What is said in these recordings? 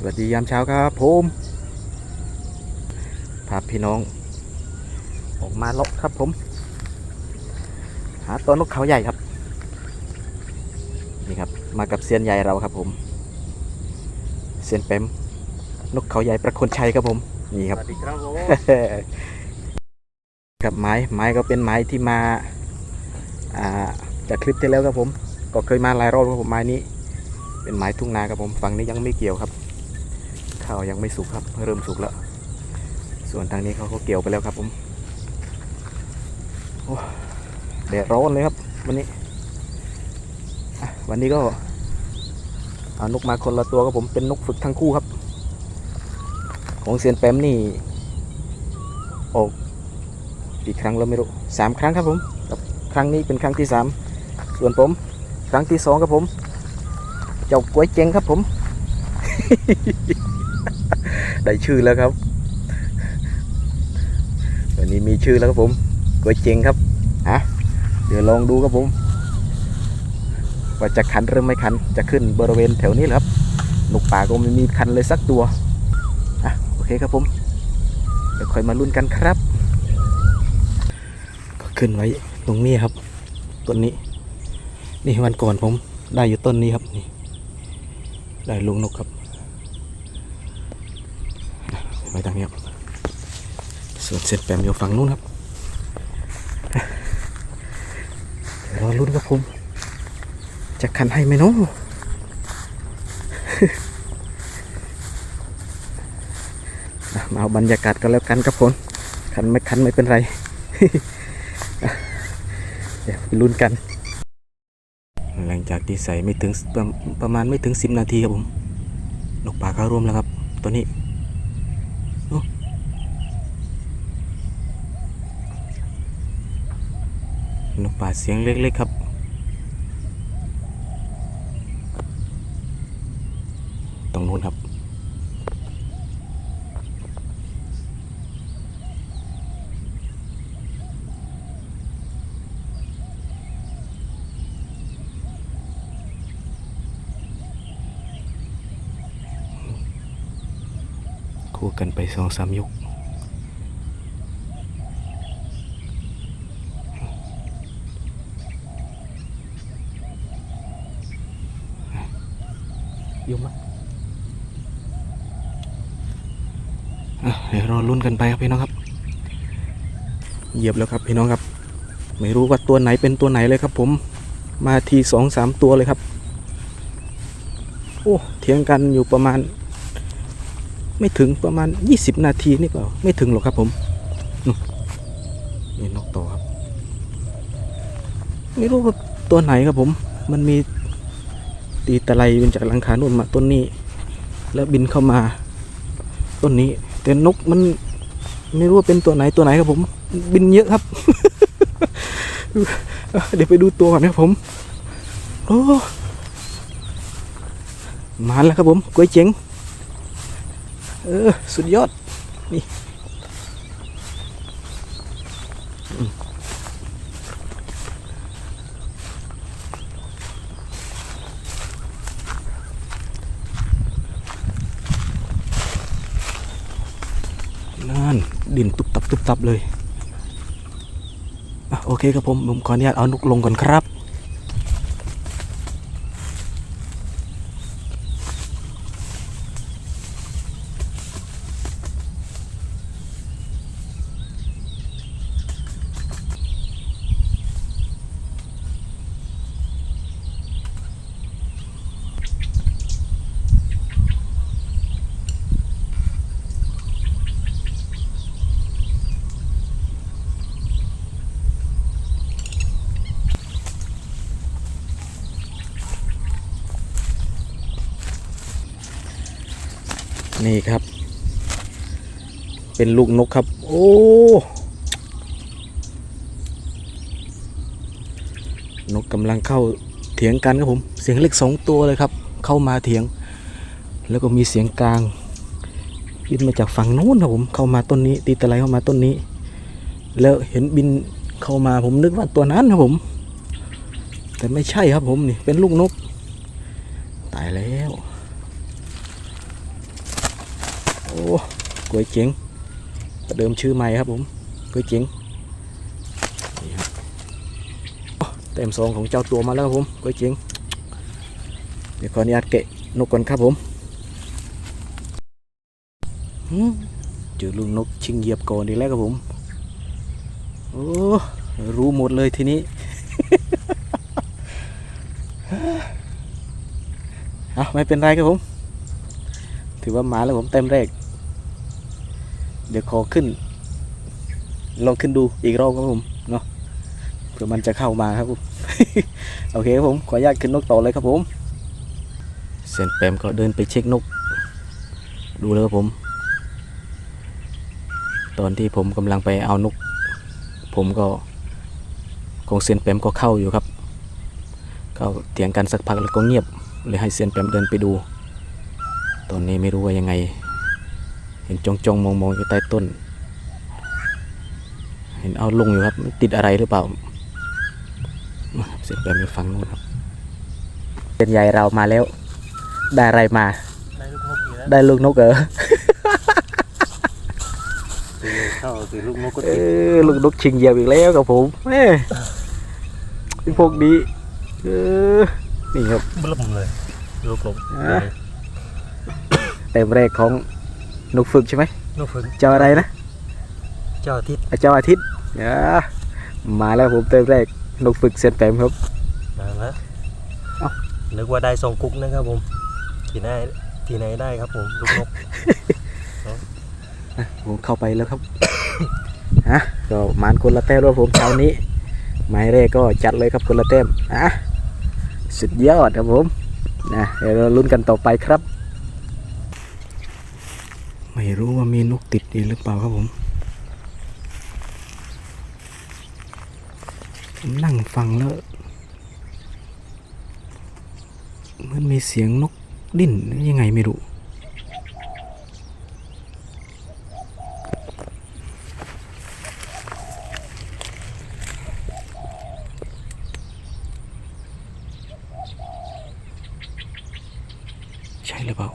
สวัสดียามเช้าครับผมพาพี่น้อง ออกมาเลาะครับผม หาตัวนกเขาใหญ่ครับ นี่ครับ มากับเซียนใหญ่เราครับผม เซียนเปมนกเขาใหญ่ประคนชัยครับผม นี่ครับสวัสดีครับผมครับไม้ไม้ก็เป็นไม้ที่มาอ่าจากคลิปที่แล้วครับผม ก็เคยมาหลายรอบครับผมไม้นี้ เป็นไม้ทุ่งนาครับผมฝั่งนี้ยังไม่เกี่ยวครับ ข้าวยังไม่สุกครับ เริ่มสุกแล้ว ส่วนทางนี้เขาก็เกี่ยวไปแล้วครับผมโอ้แดดร้อนเลยครับ วันนี้ วันนี้ก็เอานกมาคนละตัวครับผมเป็นนกฝึกทั้งคู่ครับ ของเซียนแปมนี่ออกกี่ครั้งแล้วไม่รู้สามครั้งครับผมครับครั้งนี้เป็นครั้งที่สามส่วนผม ครั้งที่สองครับผม เจ้ากล้วยเจงครับผม ได้ชื่อแล้วครับ วันนี้มีชื่อแล้วครับผมกล้วยเจงครับฮะเดี๋ยวลองดูครับผม ว่าจะคันหรือไม่คัน จะขึ้นบริเวณแถวนี้หรอครับหนุกป่าก็ไม่มีคันเลยสักตัวอะโอเคครับผมเดี๋ยวค่อยมาลุ้นกันครับ ก็ขึ้นไว้ตรงนี้ครับต้นนี้ นี่วันก่อนผมได้อยู่ต้นนี้ครับนี่ได้ลุงนกครับ ไปทางนี้ครับส่วนเสร็จแปมอยู่ฝั่งนู้นครับเดี๋ยวรอลุ้นครับผม จะคันให้ไหมนาะอะมาเอาบรรยากาศกันแล้วกันครับผมคันไม่คันไม่เป็นไร เดี๋ยวไปลุ้นกัน หลังจากที่ใส่ไม่ถึงประประมาณไม่ถึง 10 นาทีครับผม นกป่าเข้าร่วมแล้วครับ ตัวนี้โอ้ นกป่าเสียงเล็กๆครับตรงนู้นครับ คู่กันไปสองสามยก ยกมาอะ เดี๋ยวรอลุ้นกันไปครับพี่น้องครับ เหยียบแล้วครับพี่น้องครับ ไม่รู้ว่าตัวไหนเป็นตัวไหนเลยครับ ผม มาทีสองสามตัวเลยครับ โอ้เถียงกันอยู่ประมาณ ไม่ถึงประมาณ20นาทีนี่เปล่าไม่ถึงหรอกครับผมนี่นกต่อครับ ไม่รู้ว่าตัวไหนครับผม มันมีตีตะไลเป็นจากหลังคาโน่นมาต้นนี้ แล้วบินเข้ามาต้นนี้ แต่นกมันไม่รู้ว่าเป็นตัวไหนตัวไหนครับผม บินเยอะครับ เดี๋ยวไปดูตัวก่อนนะครับผม โอ้มาแล้วครับผมกล้วยเจ๋งเออ สุดยอด นี่อืมนั่น ดินตุบตับตุบตับเลยอโอเคครับผมผมขออนุญาตเอานกลงก่อนครับ นี่ครับ เป็นลูกนกครับ โอ้นกกำลังเข้าเถียงกันครับผม เสียงเล็กสองตัวเลยครับ เข้ามาเถียง แล้วก็มีเสียงกลางบินมาจากฝั่งนู้นครับผมเข้ามาต้นนี้ ตีตะไลเข้ามาต้นนี้ แล้วเห็นบินเข้ามาผมนึกว่าตัวนั้นครับผม แต่ไม่ใช่ครับผมนี่เป็นลูกนก ตายแล้ว โอ้ก๋วยเจ๋งเดิมชื่อใหม่ครับผมก๋วยเจ๋งนี่ครับเต็มซองของเจ้าตัวมาแล้วครับผมก๋วยเจ๋งเดี๋ยวขออนุญาตเกะนกก่อนครับผมเจอลูกนกชิงเหยียบก่อนอีกแล้วครับผมโอ้รู้หมดเลยทีนี้เอาไม่เป็นไรครับผม ถือว่ามาแล้วผมเต็มแรก เดี๋ยวขอขึ้น ลองขึ้นดูอีกรอบครับผมเนาะเผื่อมันจะเข้ามาครับผมโอเคครับผมขออนุญาตขึ้นนกต่อเลยครับผมเซนแปมก็เดินไปเช็คนก ดูแล้วครับผม ตอนที่ผมกำลังไปเอานก ผมก็คงเซนแปมก็เข้าอยู่ครับก็เถียงกันสักพักแล้วก็เงียบเลยให้เซนแปมเดินไปดู ตอนนี้ไม่รู้ว่ายังไง เห็นจงจงมองมองๆอยู่ใต้ต้น เห็นเอาลงอยู่ครับมันติดอะไรหรือเปล่ามาครับเซียนแปมอยู่ฝั่งนู้นครับเป็นใหญ่เรามาแล้ว ได้อะไรมา ได้ลูกนกอีกแล้วได้ลูกนกเหรอตีเข้าตีลูกนกก็เอติดอลูกนกชิงเหยียบอีกแล้วกับผมแม่ไอ้พวกนี้เออนี่ครับบลึ้มเลยลูกนกอะเต็มแรกของ นกฝึกใช่ไหมนกฝึกเจ้าอะไรนะ เจ้าอาทิตย์อะเจ้าอาทิตย์อ่ามาแล้วผมเต็มแรกนกฝึกเซนแปมครับมาแล้วเอ้านึกว่าได้ทรงกุ๊กนะครับผมที่ไหนที่ไหนได้ครับผมลูกนกผมเข้าไปแล้วครับฮะก็หมานคนละแต้มแล้วผมเช้านี้หมายแรกก็จัดเลยครับคนละแต้มอะสุดยอดครับผมนะเดี๋ยวเราลุ้นกันต่อไปครับ ไม่รู้ว่ามีนกติดอีกหรือเปล่าครับผม ผมนั่งฟังแล้วเหมันมีเสียงนกดิ้นยังไงไม่รู้ใช่หรือเปล่า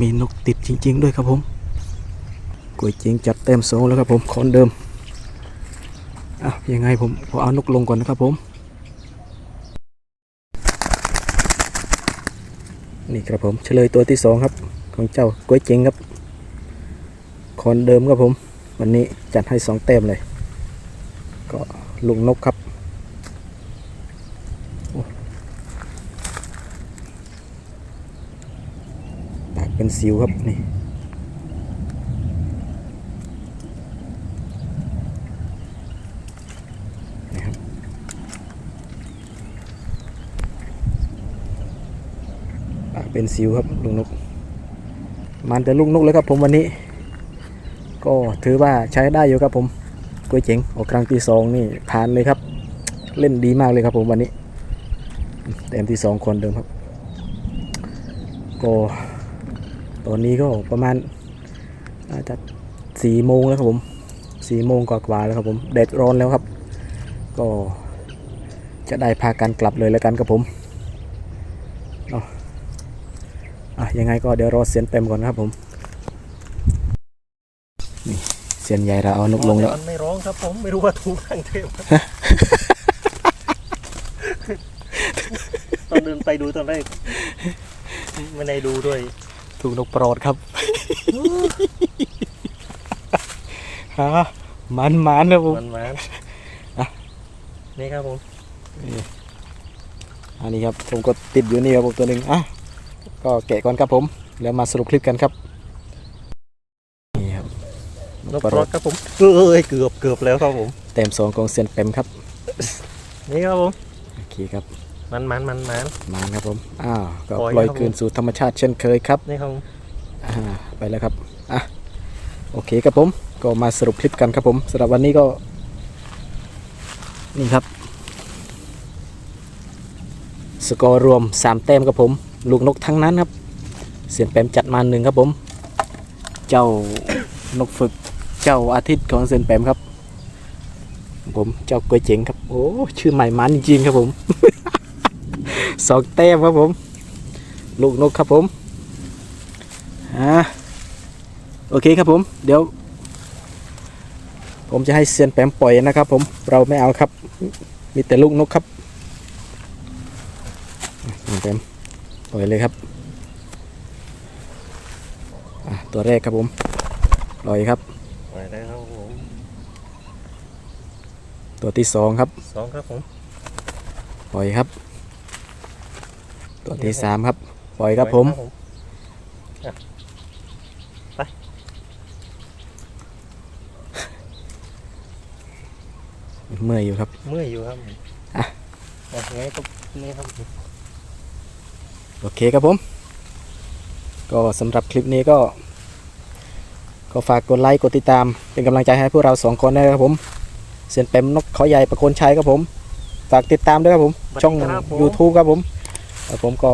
มีนกติดจริง ๆ ด้วยครับผมก๋วยเจ๋งจัดเต็มโซงแล้วครับผมคอนเดิมอะยังไงผมขอเอานกลงก่อนนะครับผม นี่ครับผมเฉลยตัวที่สองครับ ของเจ้าก๋วยเจ๋งครับคอนเดิมครับผม วันนี้จัดให้สองเต็มเลย ก็ลุงนกครับโอ้ปาก เป็นสิวครับนี่นครับเป็นสิวครับลุงนก มันแต่ลุงนกเลยครับผมวันนี้ ก็ถือว่าใช้ได้อยู่ครับผมก๋วยเจ๋งออกครั้งที่สองนี่ผ่านเลยครับ เล่นดีมากเลยครับผมวันนี้เต็มที่สองคนเดิมครับ ก็ ตอนนี้ก็ประมาณอาจจะสี่โมงแล้วครับผมสี่โมงกว่าๆแล้วครับผมแดดร้อนแล้วครับ ก็จะได้พากันกลับเลยแล้วกันครับผมเนาะอะยังไงก็เดี๋ยวรอเสียนเต็มก่อนนะครับผมเสียนใหญ่เราเอานกลงแล้วมันไม่ร้องครับผมไม่รู้ว่าถูกทางเทมตอนเดินไปดูตอนแรกไม่ได้ดูด้วย ถูกนกโปรดครับฮะมันมันนะผมมันมาอะนี่ครับผมอันนี้ครับผมก็ติดอยู่นี่ครับผมตัวหนึ่งอะก็แกะก่อนครับผม แล้วมาสรุปคลิปกันครับนี่ครับนกปลอดครับผมเอ้ยเกือบเกือบแล้วครับผมเต็มสองของเซียนเต็มครับ นี่ครับผมโอเคครับ มันมันมันมัน มาครับผมอ้าวก็ปล่อยปล่อยครับผม คืนสู่ธรรมชาติเช่นเคยครับนี่ครับผมอ่าไปแล้วครับอะโอเคครับผมก็มาสรุปคลิปกันครับผมสำหรับวันนี้ก็ นี่ครับ สกอร์รวม3แต้มครับผม ลูกนกทั้งนั้นครับ เสียนแปมจัดมาหนึ่งครับผม เจ้านกฝึกเจ้าอาทิตย์ของเสียนแปมครับ ผมเจ้ากล้วยเจ๋งครับโอ้ชื่อใหม่มันจริงๆครับผม สองแต้มครับผม ลูกนกครับผมอ่าโอเคครับผม เดี๋ยว ผมจะให้เซียนแปมปล่อยนะครับ ผมเราไม่เอาครับ มีแต่ลูกนกครับเซียนแปมปล่อยเลยครับอะตัวแรกครับผมปล่อยครับไปได้ครับผมตัวที่สองครับสองครับผมปล่อยครับ ตัวที่สามครับ ปล่อยครับผมอะเมื่อยอยู่ครับ เมื่อยอยู่ครับผมอะอะงั้นก็นี่ครับผมโอเคครับผม ก็สำหรับคลิปนี้ก็ ก็ฝากกดไลค์กดติดตาม เป็นกำลังใจให้พวกเราสองคนด้วยนะครับผมเซียนเต็มนกเขาใหญ่ประโคนชัยครับผม ฝากติดตามด้วยครับผม ช่อง YouTube ครับผมแล้ว ผมก็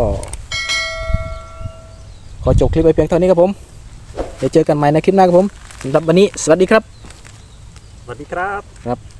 ขอจบคลิปไปเพียงเท่านี้ครับผมเดี๋ยวเจอกันใหม่ในคลิปหน้าครับผมสำหรับวันนี้สวัสดีครับ สวัสดีครับครับ